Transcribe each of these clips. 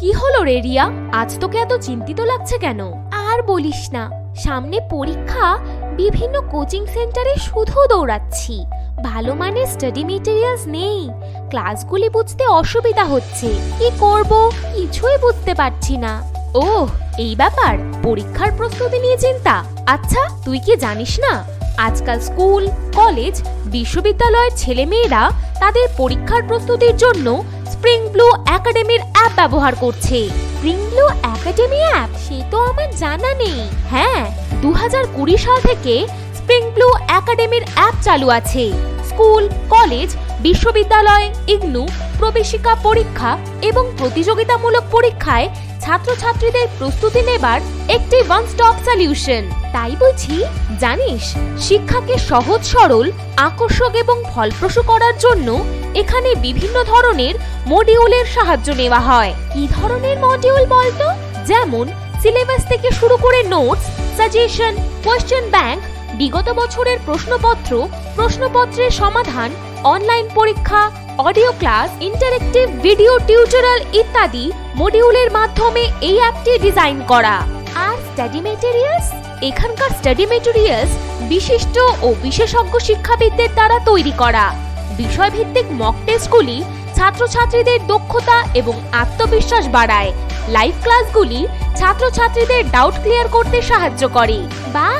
কি হলো রে রিয়া? আজ তোকে এত চিন্তিত লাগছে কেন? আর বলিস না, সামনে পরীক্ষা, বিভিন্ন কোচিং সেন্টারে শুধু দৌড়াচ্ছি। ভালো মানের স্টাডি মেটেরিয়ালস নেই। ক্লাসগুলি বুঝতে অসুবিধা হচ্ছে। কি করব? কিছুই বুঝতে পারছি না। ওহ, এই ব্যাপার? পরীক্ষার প্রস্তুতি নিয়ে চিন্তা? আচ্ছা তুই কি জানিস না? আজকাল স্কুল, কলেজ, বিশ্ববিদ্যালয়ের ছেলেমেয়েরা তাদের পরীক্ষার প্রস্তুতির জন্য স্প্রিং ব্লু একাডেমির ব্যবহার করছে। স্প্রিং ব্লু একাডেমি অ্যাপ, সে তো আমার জানা নেই। হ্যাঁ দু কুড়ি সাল থেকে স্প্রিং ব্লু একাডেমির অ্যাপ চালু আছে। স্কুল, কলেজ, বিশ্ববিদ্যালয়, ইগনু, প্রবেশিকা পরীক্ষা এবং প্রতিযোগিতামূলক পরীক্ষায় ছাত্রছাত্রীদের প্রস্তুতি নেবার একটি ওয়ান স্টপ সলিউশন তাই বুঝি জানিস, শিক্ষাকে সহজ, সরল, আকর্ষক এবং ফলপ্রসূ করার জন্য এখানে বিভিন্ন ধরনের মডিউলের সাহায্য নেওয়া হয়। কি ধরনের মডিউল বলতো? যেমন সিলেবাস থেকে শুরু করে নোটস সাজেশন কোয়েশ্চেন ব্যাংক বিগত বছরের প্রশ্নপত্র, প্রশ্নপত্রের সমাধান অনলাইন পরীক্ষা audio class interactive video tutorial ইত্যাদি মডিউলের মাধ্যমে এই অ্যাপটি ডিজাইন করা। আর স্টাডি মেটেরিয়ালস এখানকার স্টাডি মেটেরিয়ালস বিশিষ্ট ও বিশেষজ্ঞ শিক্ষাবিদদের দ্বারা তৈরি করা। বিষয়ভিত্তিক মক টেস্টগুলি ছাত্রছাত্রীদের দক্ষতা এবং আত্মবিশ্বাস বাড়ায়। লাইভ ক্লাসগুলি ছাত্রছাত্রীদের ডাউট ক্লিয়ার করতে সাহায্য করে। বাহ,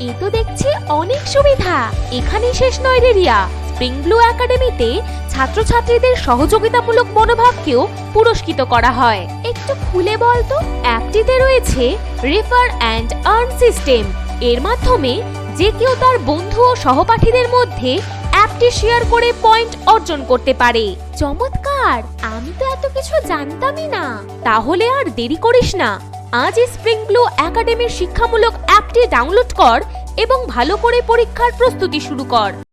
এ তো দেখছি অনেক সুবিধা। এখানেই শেষ নয় রে রিয়া। স্প্রিং ব্লু একাডেমিতে ছাত্রছাত্রীদের সহযোগিতামূলক মনোভাবকেও পুরস্কৃত করা হয়। একটু খুলে বলতো অ্যাপটিতে রয়েছে রেফার অ্যান্ড আর্ন সিস্টেম এর মাধ্যমে যে কেউ তার বন্ধু ও সহপাঠীদের মধ্যে অ্যাপটি শেয়ার করে পয়েন্ট অর্জন করতে পারে। চমৎকার! আমি তো এত কিছু জানতামই না। তাহলে আর দেরি করিস না। আজ স্প্রিং ব্লু একাডেমির শিক্ষামূলক অ্যাপটি ডাউনলোড কর এবং ভালো করে পরীক্ষার প্রস্তুতি শুরু কর।